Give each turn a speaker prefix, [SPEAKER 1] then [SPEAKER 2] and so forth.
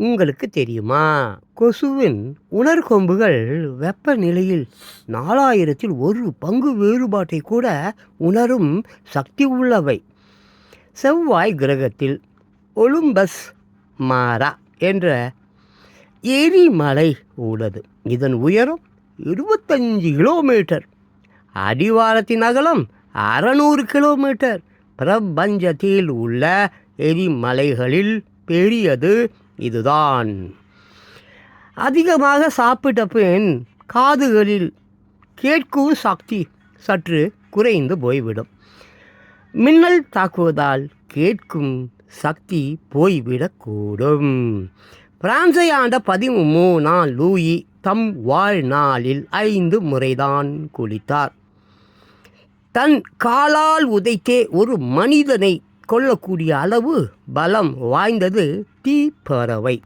[SPEAKER 1] உங்களுக்கு தெரியுமா? கொசுவின் உணர்கொம்புகள் வெப்பநிலையில் நாலாயிரத்தில் ஒரு பங்கு வேறுபாட்டை கூட உணரும் சக்தி உள்ளவை. செவ்வாய் கிரகத்தில் ஒலும்பஸ் மாரா என்ற எரிமலை உள்ளது. இதன் உயரம் இருபத்தஞ்சு கிலோமீட்டர். அடிவாரத்தின் அகலம் அறநூறு கிலோமீட்டர். பிரபஞ்சத்தில் உள்ள எரிமலைகளில் பெரியது இதுதான். அதிகமாக சாப்பிட்ட பின் காதுகளில் கேட்கும் சக்தி சற்று குறைந்து போய்விடும். மின்னல் தாக்குவதால் கேட்கும் சக்தி போய்விடக்கூடும் பிரான்சை ஆண்ட பதிமூணாம் லூயி தம் வாழ்நாளில் ஐந்து முறைதான் குளித்தார். தன் காலால் உதைத்தே ஒரு மனிதனை கொள்ளக்கூடிய அளவு பலம் வாய்ந்தது தீப்பறவை.